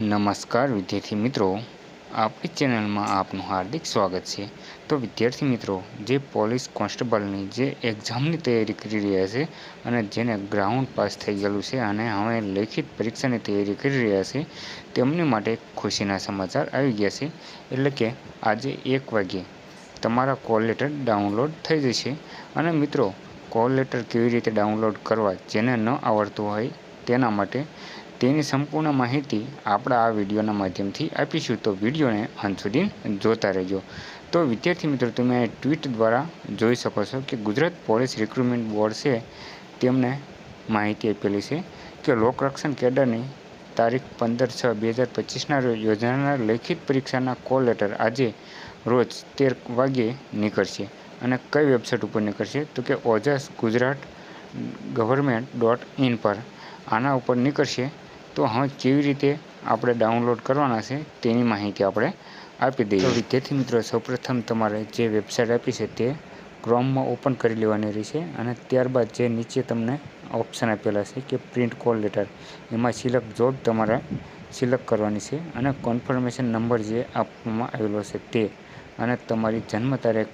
નમસ્કાર, વિદ્યાર્થી મિત્રો. આપણી ચેનલમાં આપનું હાર્દિક સ્વાગત છે. તો વિદ્યાર્થી મિત્રો, જે પોલીસ કોન્સ્ટેબલની જે એક્ઝામની તૈયારી કરી રહ્યા છે અને જેને ગ્રાઉન્ડ પાસ થઈ ગયેલું છે અને હવે લેખિત પરીક્ષાની તૈયારી કરી રહ્યા છે, તેમની માટે ખુશીના સમાચાર આવી ગયા છે. એટલે કે આજે એક વાગ્યે તમારા કોલ લેટર ડાઉનલોડ થઈ જશે. અને મિત્રો, કોલ લેટર કેવી રીતે ડાઉનલોડ કરવા જેને ન આવડતું હોય તેના માટે તેની સંપૂર્ણ માહિતી આપણા આ વિડીયોના માધ્યમથી આપીશું. તો વિડીયોને અંત સુધી જોતા રહેજો. તો વિદ્યાર્થી મિત્રો, તમે ટ્વીટ દ્વારા જોઈ શકો છો કે ગુજરાત પોલીસ રિક્રુટમેન્ટ બોર્ડ છે, તેમને માહિતી આપેલી છે કે લોકરક્ષણ કેડરની તારીખ પંદર છ બે હજાર પચીસના રોજ યોજાનાર લેખિત પરીક્ષાના કોલ લેટર આજે રોજ તેર વાગ્યે નીકળશે અને કઈ વેબસાઇટ ઉપર નીકળશે? તો કે Ojas Gujarat government dot in પર. આના ઉપર નીકળશે તો હવે કેવી રીતે આપણે ડાઉનલોડ કરવાના છે તેની માહિતી આપણે આપી દઈએ. વિદ્યાર્થી મિત્રો સૌપ્રથમ તમારે જે વેબસાઇટ આપી છે તે ક્રોમમાં ઓપન કરી લેવાની રહેશે અને ત્યારબાદ જે નીચે તમને ઓપ્શન આપેલા છે કે પ્રિન્ટ કોલ લેટર એમાં સિલેક્ટ જોબ તમારે સિલેક્ટ કરવાની છે અને કન્ફર્મેશન નંબર જે આપવામાં આવેલો છે તે અને તમારી જન્મ તારીખ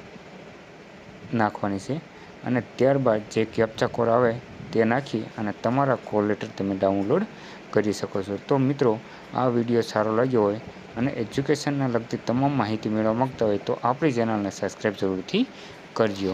નાખવાની છે અને ત્યારબાદ જે કેપ્ચા કોડ આવે તે નાખી અને તમારા કોલ લેટર તમે ડાઉનલોડ કરી શકો છો. તો મિત્રો, આ વીડિયો સારો લાગ્યો હોય અને એજ્યુકેશનને લગતી તમામ માહિતી મેળવવા માગતા હોય તો આપણી ચેનલને સબસ્ક્રાઈબ જરૂરથી કરજો.